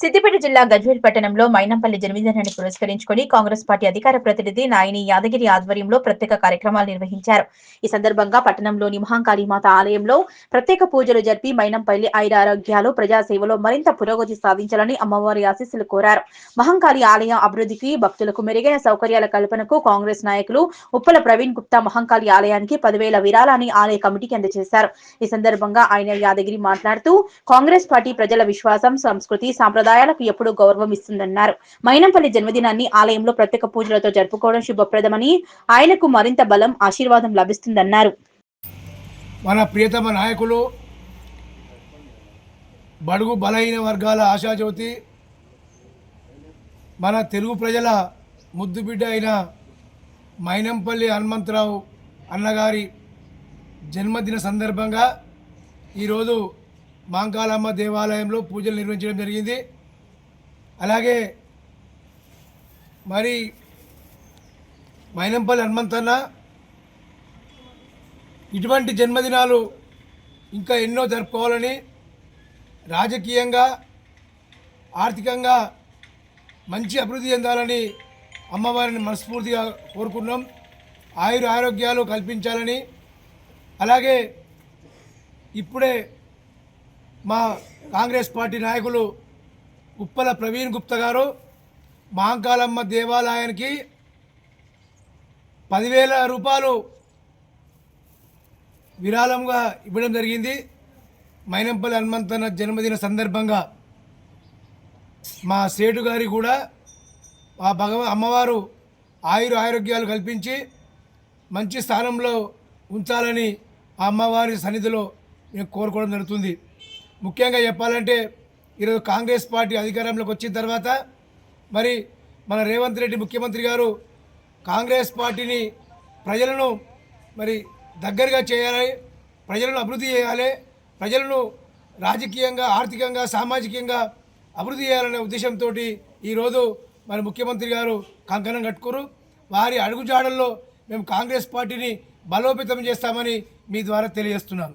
సిద్దిపేట జిల్లా గజ్వేల్ పట్టణంలో మైనంపల్లి జన్మదినాన్ని పురస్కరించుకొని కాంగ్రెస్ పార్టీ అధికార ప్రతినిధి నాయని యాదగిరి ఆధ్వర్యంలో ప్రత్యేక కార్యక్రమాలు నిర్వహించారు. ఈ సందర్భంగా పట్టణంలోని మహాకాళీమాత ఆలయంలో ప్రత్యేక పూజలు జరిపి మైనంపల్లి ఐరారోగ్యాలు ప్రజాసేవలో మరింత పురోగతి సాధించాలని అమ్మవారి ఆశీస్సులు కోరారు. మహంకాళి ఆలయ అభివృద్ధికి భక్తులకు మెరుగైన సౌకర్యాల కల్పనకు కాంగ్రెస్ నాయకులు ఉప్పల ప్రవీణ్ గుప్తా మహంకాళి ఆలయానికి పదివేల విరాళాన్ని ఆలయ కమిటీకి అందజేశారు. ఈ సందర్భంగా ఆయన యాదగిరి మాట్లాడుతూ కాంగ్రెస్ పార్టీ ప్రజల విశ్వాసం సంస్కృతి సాంప్రదాయాలకు ఎప్పుడూ గౌరవం ఇస్తుందన్నారు. మైనంపల్లి జన్మదినాన్ని ఆలయంలో ప్రత్యేక పూజలతో జరుపుకోవడం శుభప్రదమని ఆయనకు మరింత బలం ఆశీర్వాదం లభిస్తుందన్నారు. మన ప్రియతమ నాయకులు బడుగు బలహీన వర్గాల ఆశాజ్యోతి మన తెలుగు ప్రజల ముద్దుబిడ్డ అయిన మైనంపల్లి హనుమంతరావు అన్నగారి జన్మదిన సందర్భంగా ఈరోజు మాంకాలమ్మ దేవాలయంలో పూజలు నిర్వహించడం జరిగింది. అలాగే మరి మైనంపల్లి హనుమంతన్న ఇటువంటి జన్మదినాలు ఇంకా ఎన్నో జరుపుకోవాలని రాజకీయంగా ఆర్థికంగా మంచి అభివృద్ధి చెందాలని అమ్మవారిని మనస్ఫూర్తిగా కోరుకున్నాం. ఆయుర ఆరోగ్యాలు కల్పించాలని. అలాగే ఇప్పుడే మా కాంగ్రెస్ పార్టీ నాయకులు ఉప్పల ప్రవీణ్ గుప్తా గారు మాంకాలమ్మ దేవాలయానికి పదివేల రూపాయలు విరాళంగా ఇవ్వడం జరిగింది. మైనంపల్లి హనుమంతన్న జన్మదిన సందర్భంగా మా సేటు గారి కూడా ఆ భగవ అమ్మవారు ఆయుర ఆరోగ్యాలు కల్పించి మంచి స్థానంలో ఉంచాలని ఆ అమ్మవారి సన్నిధిలో నేను కోరుకోవడం జరుగుతుంది. ముఖ్యంగా చెప్పాలంటే ఈరోజు కాంగ్రెస్ పార్టీ అధికారంలోకి వచ్చిన తర్వాత మరి మన రేవంత్ రెడ్డి ముఖ్యమంత్రి గారు కాంగ్రెస్ పార్టీని ప్రజలను మరి దగ్గరగా చేయాలి ప్రజలను అభివృద్ధి చేయాలి ప్రజలను రాజకీయంగా ఆర్థికంగా సామాజికంగా అభివృద్ధి చేయాలనే ఉద్దేశంతో ఈరోజు మరి ముఖ్యమంత్రి గారు కంకణం కట్టుకోరు. వారి అడుగుజాడల్లో మేము కాంగ్రెస్ పార్టీని బలోపేతం చేస్తామని మీ ద్వారా తెలియజేస్తున్నాను.